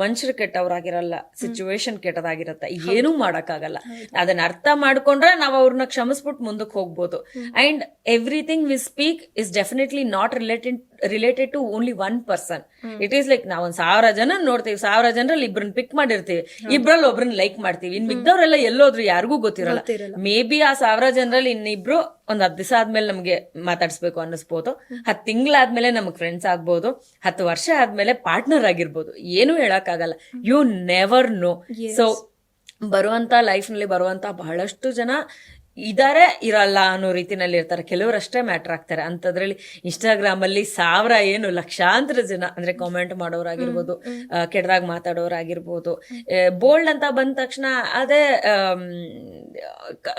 ಮನುಷ್ಯರು ಕೆಟ್ಟವ್ರಾಗಿರಲ್ಲ ಸಿಚುವೇಶನ್ ಕೆಟ್ಟದಾಗಿರತ್ತ. ಏನೂ ಮಾಡೋಕ್ಕಾಗಲ್ಲ. ಅದನ್ನ ಅರ್ಥ ಮಾಡ್ಕೊಂಡ್ರೆ ನಾವು ಅವ್ರನ್ನ ಕ್ಷಮಿಸ್ಬಿಟ್ಟು ಮುಂದಕ್ಕೆ ಹೋಗ್ಬೋದು. And everything we speak is definitely not related related to only one person it is like ನಾವ್ ಒಂದ್ ಸಾವಿರ ಜನ ನೋಡ್ತೀವಿ ಸಾವಿರ ಜನರಲ್ಲಿ ಇಬ್ಬರನ್ನ ಪಿಕ್ ಮಾಡಿರ್ತೀವಿ ಇಬ್ರಲ್ಲಿ ಒಬ್ರನ್ನ ಲೈಕ್ ಮಾಡ್ತೀವಿ. ಇನ್ ಮಿಗ್ದವ್ರೆಲ್ಲ ಎಲ್ಲೋದ್ರು ಯಾರಿಗೂ ಗೊತ್ತಿರಲ್ಲ. ಮೇ ಬಿ ಆ ಸಾವಿರ ಜನರಲ್ಲಿ ಇನ್ನಿಬ್ರು ಒಂದ್ ಹತ್ತು ದಿವಸ ಆದ್ಮೇಲೆ ನಮ್ಗೆ ಮಾತಾಡಿಸ್ಬೇಕು ಅನ್ನಿಸ್ಬೋದು. ಹತ್ತು ತಿಂಗಳಾದ್ಮೇಲೆ ನಮ್ಗೆ ಫ್ರೆಂಡ್ಸ್ ಆಗ್ಬೋದು. ಹತ್ತು ವರ್ಷ ಆದ್ಮೇಲೆ ಪಾರ್ಟ್ನರ್ ಆಗಿರ್ಬೋದು. ಏನು ಹೇಳಕ್ಕಾಗಲ್ಲ. ಯು ನೆವರ್ ನೋ ಸೊ ಬರುವಂತ ಲೈಫ್ನಲ್ಲಿ ಬರುವಂತ ಬಹಳಷ್ಟು ಜನ ಇದಾರೆ ಇರಲ್ಲ ಅನ್ನೋ ರೀತಿನಲ್ಲಿ ಇರ್ತಾರೆ ಕೆಲವರಷ್ಟೇ ಮ್ಯಾಟರ್ ಆಗ್ತಾರೆ. ಅಂತದ್ರಲ್ಲಿ ಇನ್ಸ್ಟಾಗ್ರಾಮ್ ಅಲ್ಲಿ ಸಾವಿರ ಏನು ಲಕ್ಷಾಂತರ ಜನ ಅಂದ್ರೆ ಕಾಮೆಂಟ್ ಮಾಡೋರಾಗಿರ್ಬೋದು ಕೆಟ್ಟದಾಗ ಮಾತಾಡೋರಾಗಿರ್ಬೋದು ಬೋಲ್ಡ್ ಅಂತ ಬಂದ ತಕ್ಷಣ ಅದೇ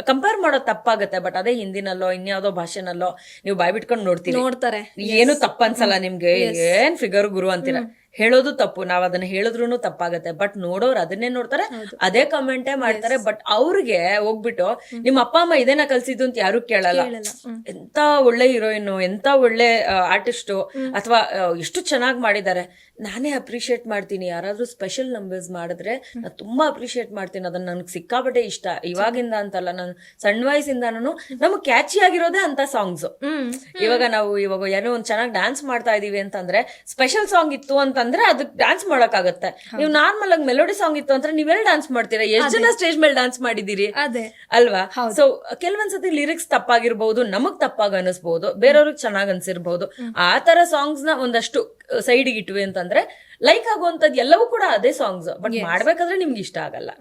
ಕಂಪೇರ್ ಮಾಡೋದು ತಪ್ಪಾಗುತ್ತೆ. ಬಟ್ ಅದೇ ಹಿಂದಿನಲ್ಲೋ ಇನ್ಯಾವುದೋ ಭಾಷೆನಲ್ಲೋ ನೀವು ಬಾಯ್ ನೋಡ್ತೀನಿ ನೋಡ್ತೀವಿ ನೋಡ್ತಾರೆ. ಏನು ತಪ್ಪನ್ಸಲ್ಲ ನಿಮ್ಗೆ. ಏನ್ ಫಿಗರ್ ಗುರು ಅಂತೀರ. ಹೇಳೋದು ತಪ್ಪು. ನಾವ್ ಅದನ್ನ ಹೇಳಿದ್ರು ತಪ್ಪಾಗತ್ತೆ. ಬಟ್ ನೋಡೋರು ಅದನ್ನೇ ನೋಡ್ತಾರೆ. ಅದೇ ಕಮೆಂಟೇ ಮಾಡ್ತಾರೆ. ಬಟ್ ಅವ್ರಿಗೆ ಹೋಗ್ಬಿಟ್ಟು ನಿಮ್ಮ ಅಪ್ಪ ಅಮ್ಮ ಇದೇನ ಕಲ್ಸಿದ್ದು ಅಂತ ಯಾರು ಕೇಳಲ್ಲ. ಎಂತ ಒಳ್ಳೆ ಹೀರೋಯಿನ್ ಎಂತ ಒಳ್ಳೆ ಆರ್ಟಿಸ್ಟು ಅಥವಾ ಎಷ್ಟು ಚೆನ್ನಾಗಿ ಮಾಡಿದ್ದಾರೆ. ನಾನೇ ಅಪ್ರಿಶಿಯೇಟ್ ಮಾಡ್ತೀನಿ. ಯಾರಾದ್ರೂ ಸ್ಪೆಷಲ್ ನಂಬರ್ಸ್ ಮಾಡಿದ್ರೆ ನಾನು ತುಂಬಾ ಅಪ್ರಿಶಿಯೇಟ್ ಮಾಡ್ತೀನಿ. ಅದನ್ನ ನನಗೆ ಸಿಕ್ಕಾಪಟ್ಟೆ ಇಷ್ಟ. ಇವಾಗಿಂದ ಅಂತಲ್ಲ ನಾನು ಸಣ್ಣ ವಯಸ್ಸಿಂದನೂ ನಮಗೆ ಕ್ಯಾಚಿ ಆಗಿರೋದೇ ಅಂತ ಸಾಂಗ್ಸ್ ಇವಾಗ ನಾವು ಇವಾಗ ಏನೋ ಒಂದ್ ಚೆನ್ನಾಗಿ ಡ್ಯಾನ್ಸ್ ಮಾಡ್ತಾ ಇದೀವಿ ಅಂತಂದ್ರೆ ಸ್ಪೆಷಲ್ ಸಾಂಗ್ ಇತ್ತು ಅಂತಂದ್ರೆ ಅದಕ್ಕೆ ಡ್ಯಾನ್ಸ್ ಮಾಡೋಕ್ಕಾಗತ್ತೆ. ನೀವು ನಾರ್ಮಲ್ ಆಗಿ ಮೆಲೋಡಿ ಸಾಂಗ್ ಇತ್ತು ಅಂದ್ರೆ ನೀವೆಲ್ಲ ಡ್ಯಾನ್ಸ್ ಮಾಡ್ತೀರಾ? ಎಷ್ಟು ಜನ ಸ್ಟೇಜ್ ಮೇಲೆ ಡ್ಯಾನ್ಸ್ ಮಾಡಿದೀರಿ ಅದೇ. ಅಲ್ವಾ? ಸೊ ಕೆಲವೊಂದ್ಸತಿ ಲಿರಿಕ್ಸ್ ತಪ್ಪಾಗಿರ್ಬಹುದು ನಮಗ್ ತಪ್ಪಾಗಿ ಅನಿಸ್ಬಹುದು ಬೇರೆಯವ್ರಿಗೆ ಚೆನ್ನಾಗ್ ಅನ್ಸಿರ್ಬಹುದು ಆ ತರ ಸಾಂಗ್ಸ್ನ ಒಂದಷ್ಟು ಸೈಡ್ಗೆ ಇಟ್ವಿ ಅಂತಂದ್ರೆ ಲೈಕ್ ಆಗುವಂತದ್ ಎಲ್ಲವೂ ಕೂಡ ಅದೇ ಸಾಂಗ್ಸ್ ಬಟ್ ಮಾಡ್ಬೇಕಾದ್ರೆ ನಿಮ್ಗೆ ಇಷ್ಟ ಆಗಲ್ಲ.